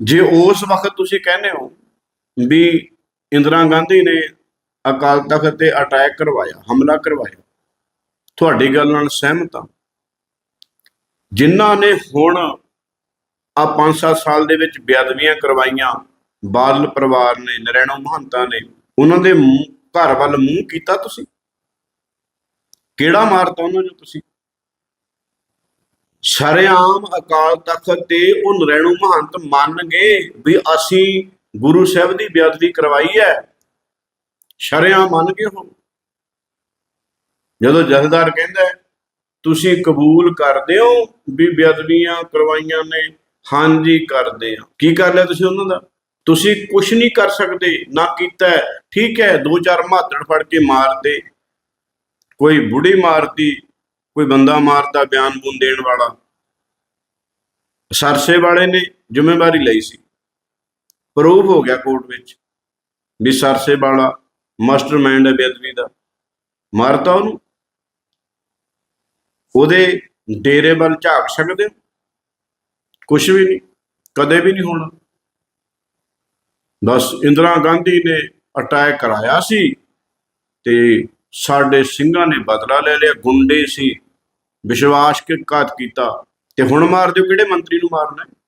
ਜੇ ਉਸ ਵਕਤ ਤੁਸੀਂ ਕਹਿੰਦੇ ਹੋ ਵੀ ਇੰਦਰਾ ਗਾਂਧੀ ਨੇ ਅਕਾਲ ਤਖਤ ਤੇ ਅਟੈਕ ਕਰਵਾਇਆ, ਹਮਲਾ ਕਰਵਾਇਆ, ਤੁਹਾਡੀ ਗੱਲ ਨਾਲ ਸਹਿਮਤ ਹਾਂ। ਜਿਨ੍ਹਾਂ ਨੇ ਹੁਣ ਆ 5-7 ਸਾਲ ਦੇ ਵਿੱਚ ਬੇਅਦਬੀਆਂ ਕਰਵਾਈਆਂ, ਬਾਦਲ ਪਰਿਵਾਰ ਨੇ, ਨਰੈਣੋ ਮਹੰਤਾ ਨੇ, ਉਹਨਾਂ ਦੇ ਘਰ ਵੱਲ ਮੂੰਹ ਕੀਤਾ ਤੁਸੀਂ? ਕਿਹੜਾ ਮਾਰਤਾ ਉਹਨਾਂ ਨੂੰ ਤੁਸੀਂ? ਸ਼ਰੇਆਮ ਅਕਾਲ ਤਖਤ ਤੇ ਉਹ ਨਰੈਣੂ ਮਹੰਤ ਮੰਨ ਗਏ ਵੀ ਅਸੀਂ ਗੁਰੂ ਸਾਹਿਬ ਦੀ ਬੇਅਦਬੀ ਕਰਵਾਈ ਹੈ। ਸਰਿਆਮ ਮੰਨ ਗਏ ਹੋ ਜਦੋਂ ਜਥੇਦਾਰ ਕਹਿੰਦਾ ਤੁਸੀਂ ਕਬੂਲ ਕਰਦੇ ਹੋ ਵੀ ਬੇਅਦਬੀਆਂ ਕਰਵਾਈਆਂ ਨੇ? ਹਾਂਜੀ, ਕਰਦੇ ਆ ਕੀ ਕਰ ਲਿਆ ਤੁਸੀਂ ਉਹਨਾਂ ਦਾ? ਤੁਸੀਂ ਕੁਝ ਨਹੀਂ ਕਰ ਸਕਦੇ, ਨਾ ਕੀਤਾ ਠੀਕ ਹੈ, ਦੋ ਚਾਰ ਮਾਤੜ ਫੜ ਕੇ ਮਾਰਦੇ ਕੋਈ ਬੁੜੀ ਮਾਰਦੀ ਕੋਈ ਬੰਦਾ ਮਾਰਦਾ, ਬਿਆਨ ਬੂਨ ਦੇਣ ਵਾਲਾ। ਸਰਸੇ ਵਾਲੇ ਨੇ ਜ਼ਿੰਮੇਵਾਰੀ ਲਈ ਸੀ। ਪ੍ਰੂਫ ਹੋ ਗਿਆ ਕੋਰਟ ਵਿੱਚ ਵੀ ਸਰਸੇ ਵਾਲਾ ਮਾਸਟਰਮਾਈਂਡ ਹੈ ਬੇਅਦਬੀ ਦਾ। ਮਾਰਤਾ ਉਹਨੂੰ। ਉਹਦੇ ਡੇਰੇ ਵੱਲ ਝਾਕ ਸਕਦੇ ਹੋ? ਕੁਝ ਵੀ ਨਹੀਂ, ਕਦੇ ਵੀ ਨਹੀਂ ਹੋਣਾ। ਬਸ ਇੰਦਰਾ ਗਾਂਧੀ ਨੇ ਅਟੈਕ ਕਰਾਇਆ ਸੀ ਤੇ ਸਾਡੇ ਸਿੰਘਾਂ ਨੇ ਬਦਲਾ ਲੈ ਲਿਆ, ਗੁੰਡੇ ਸੀ, ਵਿਸ਼ਵਾਸ ਕੇ ਘਾਤ ਕੀਤਾ। ਤੇ ਹੁਣ ਮਾਰ ਦਿਓ, ਕਿਹੜੇ ਮੰਤਰੀ ਨੂੰ ਮਾਰਨਾ ਹੈ?